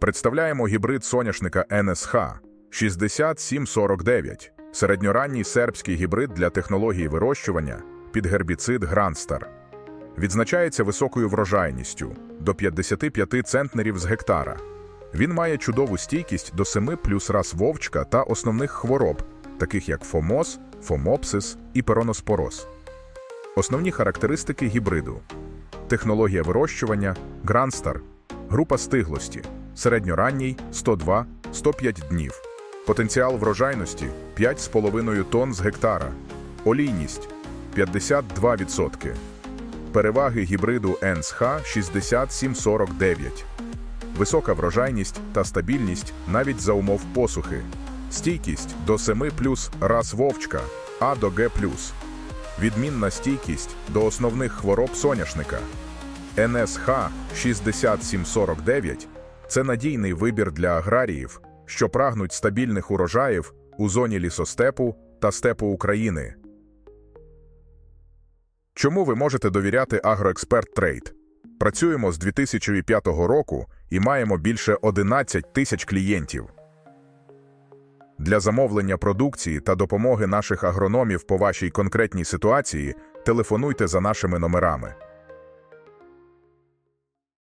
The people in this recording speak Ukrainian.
Представляємо гібрид соняшника НСХ 6749, середньоранній сербський гібрид для технології вирощування під гербіцид Гранстар. Відзначається високою врожайністю до 55 центнерів з гектара. Він має чудову стійкість до 7 плюс рас вовчка та основних хвороб, таких як фомоз, фомопсис і пероноспороз. Основні характеристики гібриду: технологія вирощування Гранстар, група стиглості, середньоранній 102-105 днів, потенціал врожайності 5,5 тонн з гектара, олійність 52%, переваги гібриду НСХ 6749, висока врожайність та стабільність навіть за умов посухи, стійкість до 7 плюс рас вовчка А до Г відмінна стійкість до основних хвороб соняшника. НСХ 6749 це надійний вибір для аграріїв, що прагнуть стабільних урожаїв у зоні лісостепу та степу України. Чому ви можете довіряти Агроексперт Трейд? Працюємо з 2005 року і маємо більше 11 тисяч клієнтів. Для замовлення продукції та допомоги наших агрономів по вашій конкретній ситуації телефонуйте за нашими номерами